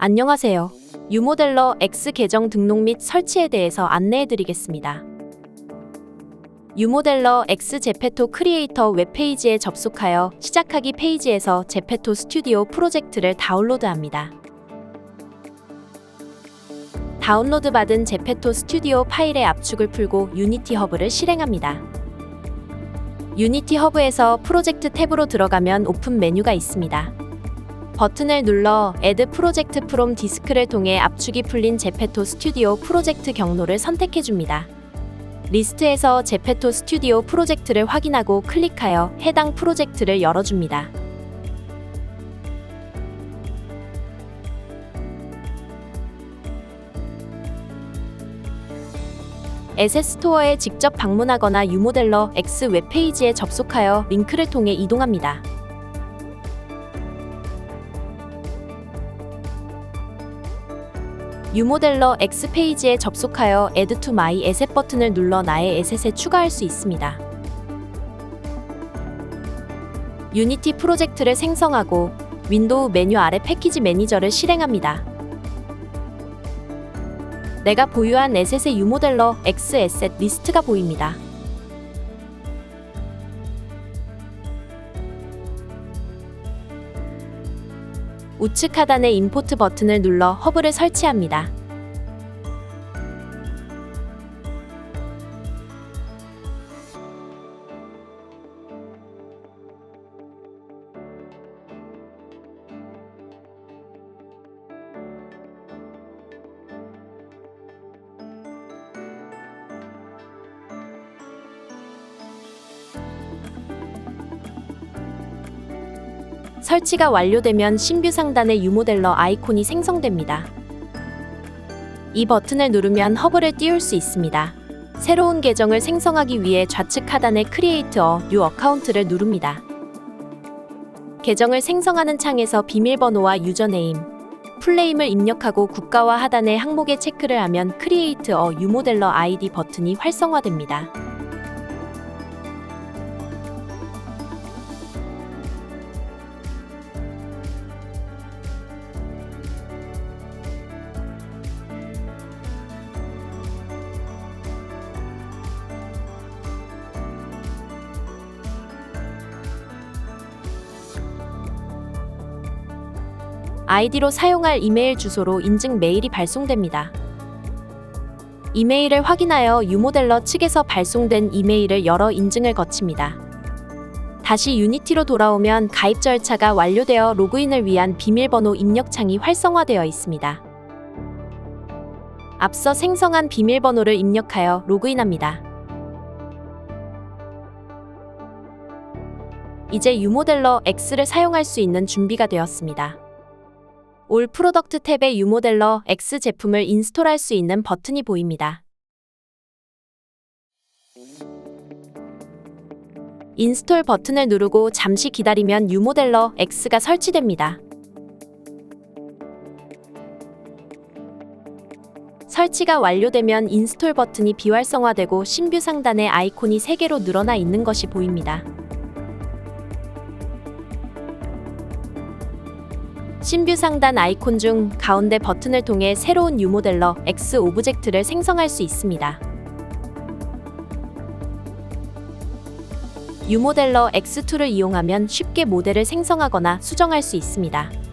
안녕하세요. 유모델러 X 계정 등록 및 설치에 대해서 안내해 드리겠습니다. 유모델러 X 제페토 크리에이터 웹페이지에 접속하여 시작하기 페이지에서 제페토 스튜디오 프로젝트를 다운로드합니다. 다운로드 받은 제페토 스튜디오 파일의 압축을 풀고 유니티 허브를 실행합니다. 유니티 허브에서 프로젝트 탭으로 들어가면 오픈 메뉴가 있습니다. 버튼을 눌러 Add Project from 디스크를 통해 압축이 풀린 제페토 스튜디오 프로젝트 경로를 선택해 줍니다. 리스트에서 제페토 스튜디오 프로젝트를 확인하고 클릭하여 해당 프로젝트를 열어줍니다. 에셋 스토어에 직접 방문하거나 유모델러 X 웹페이지에 접속하여 링크를 통해 이동합니다. 유모델러 X 페이지에 접속하여 Add to My Asset 버튼을 눌러 나의 에셋에 추가할 수 있습니다. 유니티 프로젝트를 생성하고 윈도우 메뉴 아래 패키지 매니저를 실행합니다. 내가 보유한 에셋의 유모델러 X 에셋 리스트가 보입니다. 우측 하단의 임포트 버튼을 눌러 허브를 설치합니다. 설치가 완료되면 신뷰 상단의 유모델러 아이콘이 생성됩니다. 이 버튼을 누르면 허브를 띄울 수 있습니다. 새로운 계정을 생성하기 위해 좌측 하단의 a New Account를 누릅니다. 계정을 생성하는 창에서 비밀번호와 유저네임, 풀네임을 입력하고 국가와 하단의 항목에 체크를 하면 Create a 유모델러 ID 버튼이 활성화됩니다. 아이디로 사용할 이메일 주소로 인증 메일이 발송됩니다. 이메일을 확인하여 유모델러 측에서 발송된 이메일을 열어 인증을 거칩니다. 다시 유니티로 돌아오면 가입 절차가 완료되어 로그인을 위한 비밀번호 입력 창이 활성화되어 있습니다. 앞서 생성한 비밀번호를 입력하여 로그인합니다. 이제 유모델러 X를 사용할 수 있는 준비가 되었습니다. 올 프로덕트 탭에 유모델러 X 제품을 인스톨할 수 있는 버튼이 보입니다. 인스톨 버튼을 누르고 잠시 기다리면 유모델러 X가 설치됩니다. 설치가 완료되면 인스톨 버튼이 비활성화되고 신뷰 상단에 아이콘이 3개로 늘어나 있는 것이 보입니다. 신뷰 상단 아이콘 중 가운데 버튼을 통해 새로운 유모델러 X 오브젝트를 생성할 수 있습니다. 유모델러 X2를 이용하면 쉽게 모델을 생성하거나 수정할 수 있습니다.